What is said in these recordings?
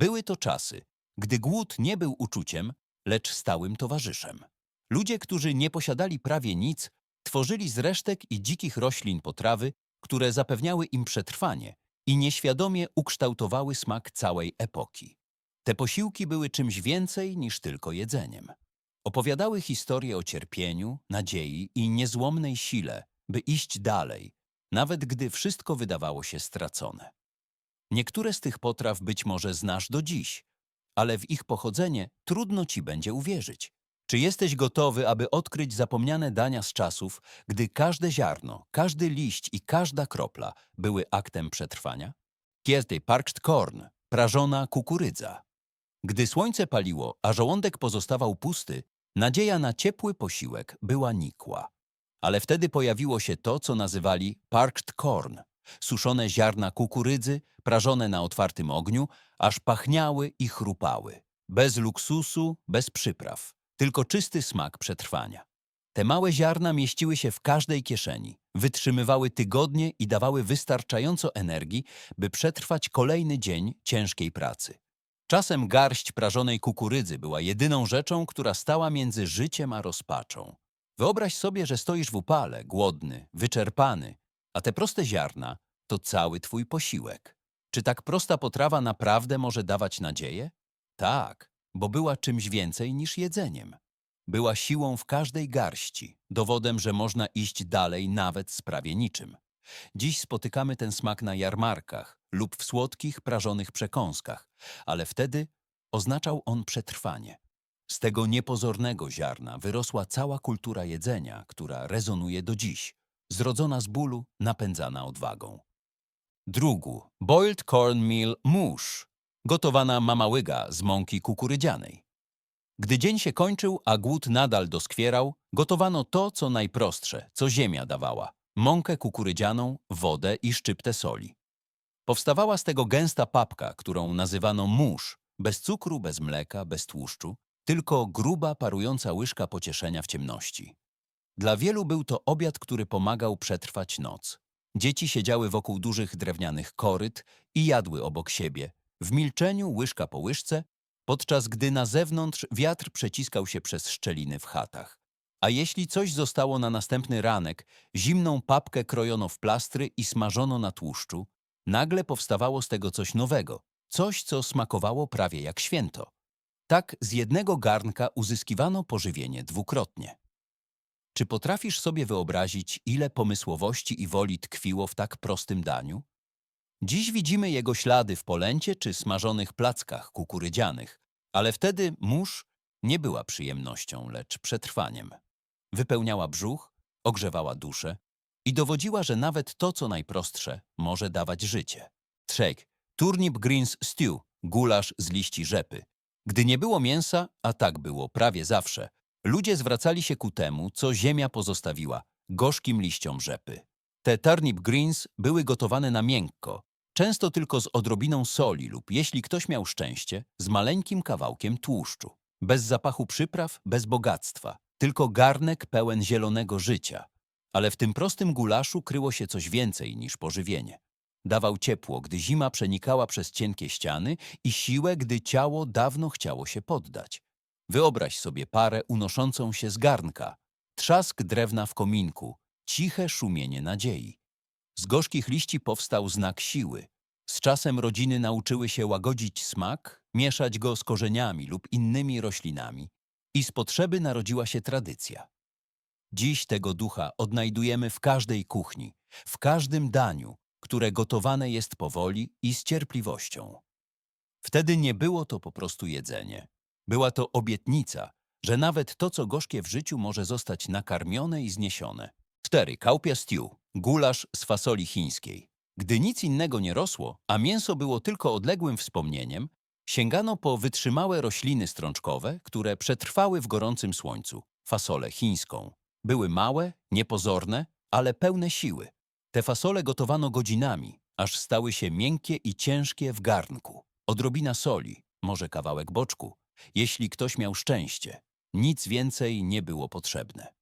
Były to czasy, gdy głód nie był uczuciem, lecz stałym towarzyszem. Ludzie, którzy nie posiadali prawie nic, tworzyli z resztek i dzikich roślin potrawy, które zapewniały im przetrwanie i nieświadomie ukształtowały smak całej epoki. Te posiłki były czymś więcej niż tylko jedzeniem. Opowiadały historię o cierpieniu, nadziei i niezłomnej sile, by iść dalej, nawet gdy wszystko wydawało się stracone. Niektóre z tych potraw być może znasz do dziś, ale w ich pochodzenie trudno ci będzie uwierzyć. Czy jesteś gotowy, aby odkryć zapomniane dania z czasów, gdy każde ziarno, każdy liść i każda kropla były aktem przetrwania? Kielte parched corn, prażona kukurydza. Gdy słońce paliło, a żołądek pozostawał pusty, nadzieja na ciepły posiłek była nikła. Ale wtedy pojawiło się to, co nazywali parched corn, suszone ziarna kukurydzy, prażone na otwartym ogniu, aż pachniały i chrupały. Bez luksusu, bez przypraw, tylko czysty smak przetrwania. Te małe ziarna mieściły się w każdej kieszeni, wytrzymywały tygodnie i dawały wystarczająco energii, by przetrwać kolejny dzień ciężkiej pracy. Czasem garść prażonej kukurydzy była jedyną rzeczą, która stała między życiem a rozpaczą. Wyobraź sobie, że stoisz w upale, głodny, wyczerpany, a te proste ziarna to cały twój posiłek. Czy tak prosta potrawa naprawdę może dawać nadzieję? Tak, bo była czymś więcej niż jedzeniem. Była siłą w każdej garści, dowodem, że można iść dalej nawet z prawie niczym. Dziś spotykamy ten smak na jarmarkach lub w słodkich, prażonych przekąskach, ale wtedy oznaczał on przetrwanie. Z tego niepozornego ziarna wyrosła cała kultura jedzenia, która rezonuje do dziś, zrodzona z bólu, napędzana odwagą. Drugu, boiled cornmeal mousse, gotowana mamałyga z mąki kukurydzianej. Gdy dzień się kończył, a głód nadal doskwierał, gotowano to, co najprostsze, co ziemia dawała – mąkę kukurydzianą, wodę i szczyptę soli. Powstawała z tego gęsta papka, którą nazywano mousse, bez cukru, bez mleka, bez tłuszczu, tylko gruba, parująca łyżka pocieszenia w ciemności. Dla wielu był to obiad, który pomagał przetrwać noc. Dzieci siedziały wokół dużych drewnianych koryt i jadły obok siebie, w milczeniu łyżka po łyżce, podczas gdy na zewnątrz wiatr przeciskał się przez szczeliny w chatach. A jeśli coś zostało na następny ranek, zimną papkę krojono w plastry i smażono na tłuszczu, nagle powstawało z tego coś nowego, coś, co smakowało prawie jak święto. Tak z jednego garnka uzyskiwano pożywienie dwukrotnie. Czy potrafisz sobie wyobrazić, ile pomysłowości i woli tkwiło w tak prostym daniu? Dziś widzimy jego ślady w polęcie czy smażonych plackach kukurydzianych, ale wtedy mórz nie była przyjemnością, lecz przetrwaniem. Wypełniała brzuch, ogrzewała duszę i dowodziła, że nawet to, co najprostsze, może dawać życie. Trzech. Turnip greens stew, gulasz z liści rzepy. Gdy nie było mięsa, a tak było prawie zawsze, ludzie zwracali się ku temu, co ziemia pozostawiła, gorzkim liściom rzepy. Te turnip greens były gotowane na miękko, często tylko z odrobiną soli lub, jeśli ktoś miał szczęście, z maleńkim kawałkiem tłuszczu. Bez zapachu przypraw, bez bogactwa, tylko garnek pełen zielonego życia. Ale w tym prostym gulaszu kryło się coś więcej niż pożywienie. Dawał ciepło, gdy zima przenikała przez cienkie ściany i siłę, gdy ciało dawno chciało się poddać. Wyobraź sobie parę unoszącą się z garnka, trzask drewna w kominku, ciche szumienie nadziei. Z gorzkich liści powstał znak siły. Z czasem rodziny nauczyły się łagodzić smak, mieszać go z korzeniami lub innymi roślinami i z potrzeby narodziła się tradycja. Dziś tego ducha odnajdujemy w każdej kuchni, w każdym daniu, które gotowane jest powoli i z cierpliwością. Wtedy nie było to po prostu jedzenie. Była to obietnica, że nawet to, co gorzkie w życiu, może zostać nakarmione i zniesione. 4. Kaupia stew, gulasz z fasoli chińskiej. Gdy nic innego nie rosło, a mięso było tylko odległym wspomnieniem, sięgano po wytrzymałe rośliny strączkowe, które przetrwały w gorącym słońcu, fasolę chińską. Były małe, niepozorne, ale pełne siły. Te fasole gotowano godzinami, aż stały się miękkie i ciężkie w garnku. Odrobina soli, może kawałek boczku, jeśli ktoś miał szczęście. Nic więcej nie było potrzebne.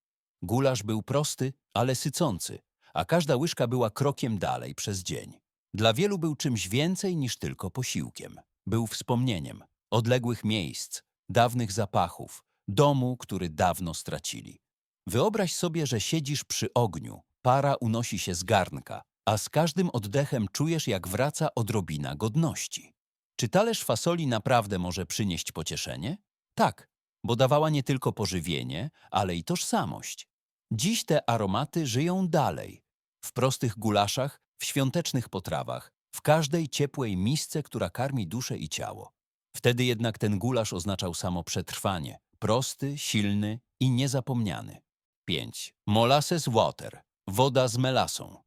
Gulasz był prosty, ale sycący, a każda łyżka była krokiem dalej przez dzień. Dla wielu był czymś więcej niż tylko posiłkiem. był wspomnieniem odległych miejsc, dawnych zapachów, domu, który dawno stracili. Wyobraź sobie, że siedzisz przy ogniu, para unosi się z garnka, a z każdym oddechem czujesz, jak wraca odrobina godności. Czy talerz fasoli naprawdę może przynieść pocieszenie? Tak, bo dawała nie tylko pożywienie, ale i tożsamość. Dziś te aromaty żyją dalej. W prostych gulaszach, w świątecznych potrawach, w każdej ciepłej misce, która karmi duszę i ciało. Wtedy jednak ten gulasz oznaczał samo przetrwanie, prosty, silny i niezapomniany. 5. Molasses water. Woda z melasą.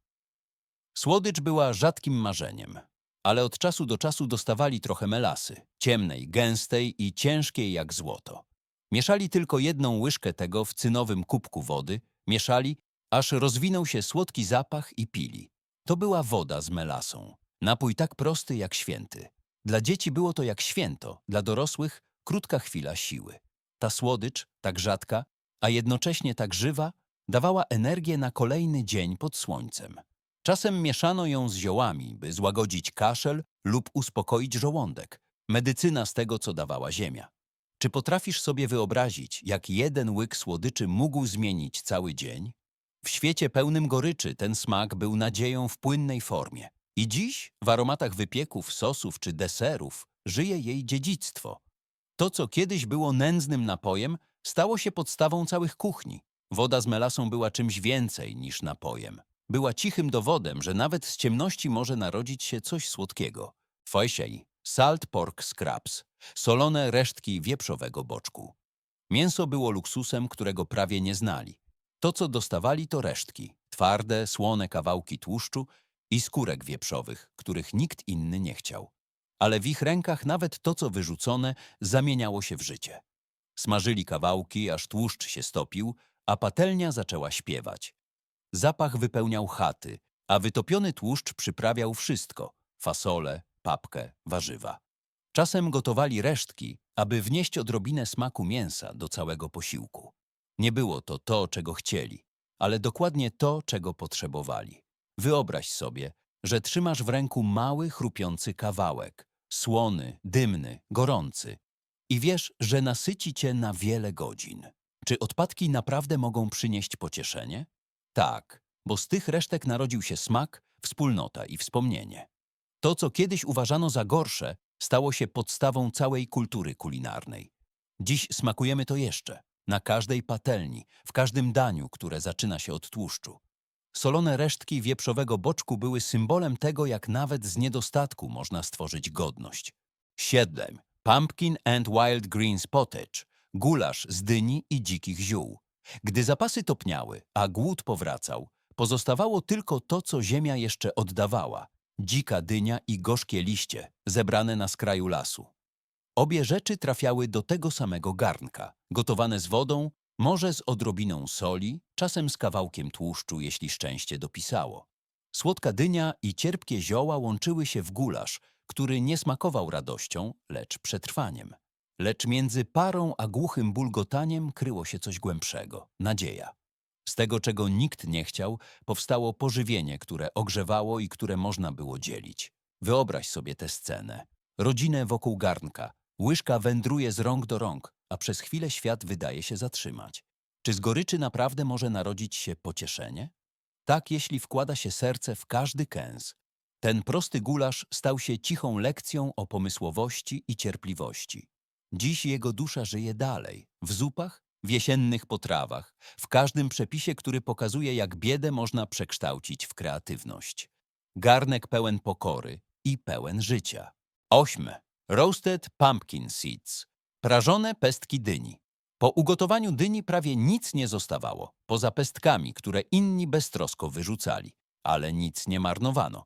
Słodycz była rzadkim marzeniem, ale od czasu do czasu dostawali trochę melasy, ciemnej, gęstej i ciężkiej jak złoto. Mieszali tylko jedną łyżkę tego w cynowym kubku wody, mieszali, aż rozwinął się słodki zapach i pili. To była woda z melasą. Napój tak prosty jak święty. Dla dzieci było to jak święto, dla dorosłych krótka chwila siły. Ta słodycz, tak rzadka, a jednocześnie tak żywa, dawała energię na kolejny dzień pod słońcem. Czasem mieszano ją z ziołami, by złagodzić kaszel lub uspokoić żołądek. Medycyna z tego, co dawała ziemia. Czy potrafisz sobie wyobrazić, jak jeden łyk słodyczy mógł zmienić cały dzień? W świecie pełnym goryczy ten smak był nadzieją w płynnej formie. I dziś, w aromatach wypieków, sosów czy deserów, żyje jej dziedzictwo. To, co kiedyś było nędznym napojem, stało się podstawą całych kuchni. Woda z melasą była czymś więcej niż napojem. Była cichym dowodem, że nawet z ciemności może narodzić się coś słodkiego. Foishei, salt pork scraps, solone resztki wieprzowego boczku. Mięso było luksusem, którego prawie nie znali. To, co dostawali, to resztki, twarde, słone kawałki tłuszczu i skórek wieprzowych, których nikt inny nie chciał. Ale w ich rękach nawet to, co wyrzucone, zamieniało się w życie. Smażyli kawałki, aż tłuszcz się stopił, a patelnia zaczęła śpiewać. Zapach wypełniał chaty, a wytopiony tłuszcz przyprawiał wszystko – fasole, papkę, warzywa. Czasem gotowali resztki, aby wnieść odrobinę smaku mięsa do całego posiłku. Nie było to to, czego chcieli, ale dokładnie to, czego potrzebowali. Wyobraź sobie, że trzymasz w ręku mały, chrupiący kawałek, słony, dymny, gorący i wiesz, że nasyci cię na wiele godzin. Czy odpadki naprawdę mogą przynieść pocieszenie? Tak, bo z tych resztek narodził się smak, wspólnota i wspomnienie. To, co kiedyś uważano za gorsze, stało się podstawą całej kultury kulinarnej. Dziś smakujemy to jeszcze, na każdej patelni, w każdym daniu, które zaczyna się od tłuszczu. Solone resztki wieprzowego boczku były symbolem tego, jak nawet z niedostatku można stworzyć godność. Siedlem, pumpkin and wild greens pottage, gulasz z dyni i dzikich ziół. Gdy zapasy topniały, a głód powracał, pozostawało tylko to, co ziemia jeszcze oddawała – dzika dynia i gorzkie liście, zebrane na skraju lasu. Obie rzeczy trafiały do tego samego garnka, gotowane z wodą, może z odrobiną soli, czasem z kawałkiem tłuszczu, jeśli szczęście dopisało. Słodka dynia i cierpkie zioła łączyły się w gulasz, który nie smakował radością, lecz przetrwaniem. Lecz między parą a głuchym bulgotaniem kryło się coś głębszego – nadzieja. Z tego, czego nikt nie chciał, powstało pożywienie, które ogrzewało i które można było dzielić. Wyobraź sobie tę scenę. Rodzinę wokół garnka. Łyżka wędruje z rąk do rąk, a przez chwilę świat wydaje się zatrzymać. Czy z goryczy naprawdę może narodzić się pocieszenie? Tak, jeśli wkłada się serce w każdy kęs. Ten prosty gulasz stał się cichą lekcją o pomysłowości i cierpliwości. Dziś jego dusza żyje dalej, w zupach, w jesiennych potrawach, w każdym przepisie, który pokazuje, jak biedę można przekształcić w kreatywność. Garnek pełen pokory i pełen życia. Ośme. Roasted pumpkin seeds. Prażone pestki dyni. Po ugotowaniu dyni prawie nic nie zostawało, poza pestkami, które inni beztrosko wyrzucali. Ale nic nie marnowano.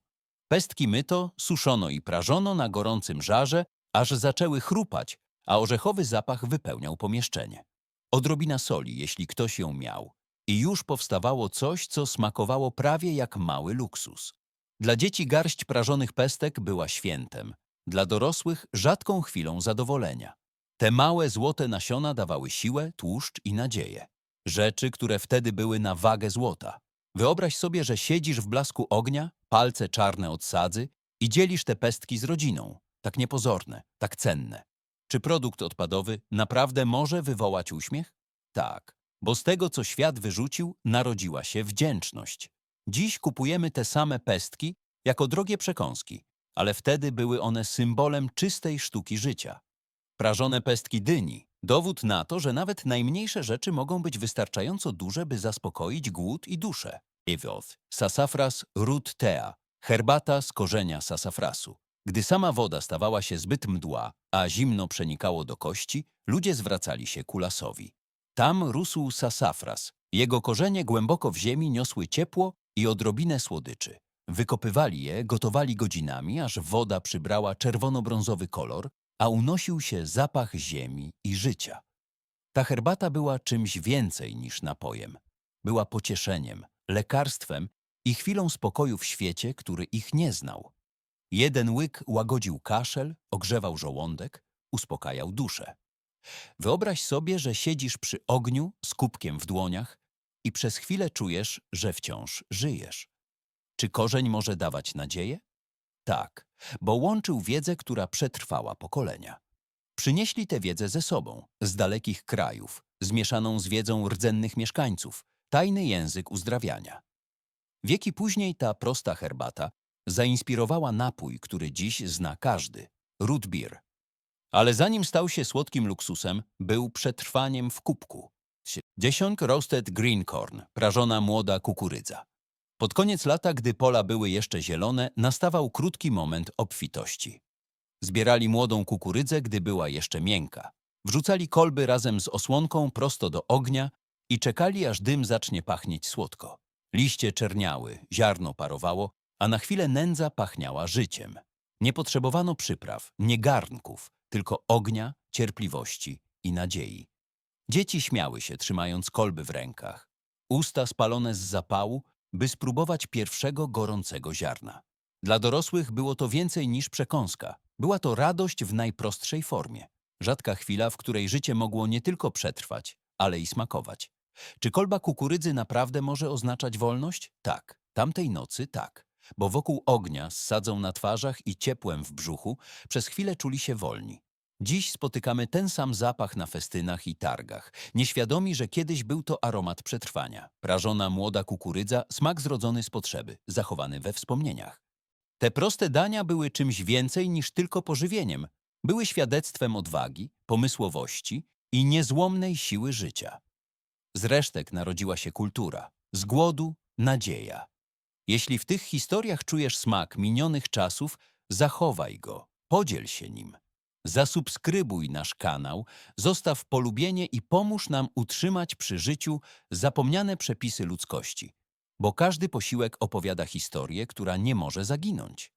Pestki myto, suszono i prażono na gorącym żarze, aż zaczęły chrupać, a orzechowy zapach wypełniał pomieszczenie. Odrobina soli, jeśli ktoś ją miał. I już powstawało coś, co smakowało prawie jak mały luksus. Dla dzieci garść prażonych pestek była świętem, dla dorosłych rzadką chwilą zadowolenia. Te małe złote nasiona dawały siłę, tłuszcz i nadzieję. Rzeczy, które wtedy były na wagę złota. Wyobraź sobie, że siedzisz w blasku ognia, palce czarne od sadzy i dzielisz te pestki z rodziną. tak niepozorne, tak cenne. Czy produkt odpadowy naprawdę może wywołać uśmiech? Tak, bo z tego, co świat wyrzucił, narodziła się wdzięczność. Dziś kupujemy te same pestki jako drogie przekąski, ale wtedy były one symbolem czystej sztuki życia. Prażone pestki dyni dowód na to, że nawet najmniejsze rzeczy mogą być wystarczająco duże, by zaspokoić głód i duszę. Ewoth, sassafras rutea, herbata z korzenia sassafrasu. Gdy sama woda stawała się zbyt mdła, a zimno przenikało do kości, ludzie zwracali się ku lasowi. Tam rósł sassafras. Jego korzenie głęboko w ziemi niosły ciepło i odrobinę słodyczy. Wykopywali je, gotowali godzinami, aż woda przybrała czerwono-brązowy kolor, a unosił się zapach ziemi i życia. Ta herbata była czymś więcej niż napojem. Była pocieszeniem, lekarstwem i chwilą spokoju w świecie, który ich nie znał. Jeden łyk łagodził kaszel, ogrzewał żołądek, uspokajał duszę. Wyobraź sobie, że siedzisz przy ogniu z kubkiem w dłoniach i przez chwilę czujesz, że wciąż żyjesz. Czy korzeń może dawać nadzieję? Tak, bo łączył wiedzę, która przetrwała pokolenia. Przynieśli tę wiedzę ze sobą, z dalekich krajów, zmieszaną z wiedzą rdzennych mieszkańców, tajny język uzdrawiania. Wieki później ta prosta herbata zainspirowała napój, który dziś zna każdy root beer. Ale zanim stał się słodkim luksusem, był przetrwaniem w kubku. Dziesiąg roasted green corn, prażona młoda kukurydza. Pod koniec lata, gdy pola były jeszcze zielone, nastawał krótki moment obfitości. Zbierali młodą kukurydzę, gdy była jeszcze miękka. Wrzucali kolby razem z osłonką prosto do ognia i czekali, aż dym zacznie pachnieć słodko. Liście czerniały, ziarno parowało, a na chwilę nędza pachniała życiem. Nie potrzebowano przypraw, nie garnków, tylko ognia, cierpliwości i nadziei. Dzieci śmiały się, trzymając kolby w rękach. Usta spalone z zapału, by spróbować pierwszego gorącego ziarna. Dla dorosłych było to więcej niż przekąska. Była to radość w najprostszej formie. Rzadka chwila, w której życie mogło nie tylko przetrwać, ale i smakować. Czy kolba kukurydzy naprawdę może oznaczać wolność? Tak. Tamtej nocy tak. Bo wokół ognia, z sadzą na twarzach i ciepłem w brzuchu, przez chwilę czuli się wolni. Dziś spotykamy ten sam zapach na festynach i targach, nieświadomi, że kiedyś był to aromat przetrwania. Prażona młoda kukurydza, smak zrodzony z potrzeby, zachowany we wspomnieniach. Te proste dania były czymś więcej niż tylko pożywieniem. Były świadectwem odwagi, pomysłowości i niezłomnej siły życia. Z resztek narodziła się kultura, z głodu nadzieja. Jeśli w tych historiach czujesz smak minionych czasów, zachowaj go, podziel się nim. Zasubskrybuj nasz kanał, zostaw polubienie i pomóż nam utrzymać przy życiu zapomniane przepisy ludzkości, bo każdy posiłek opowiada historię, która nie może zaginąć.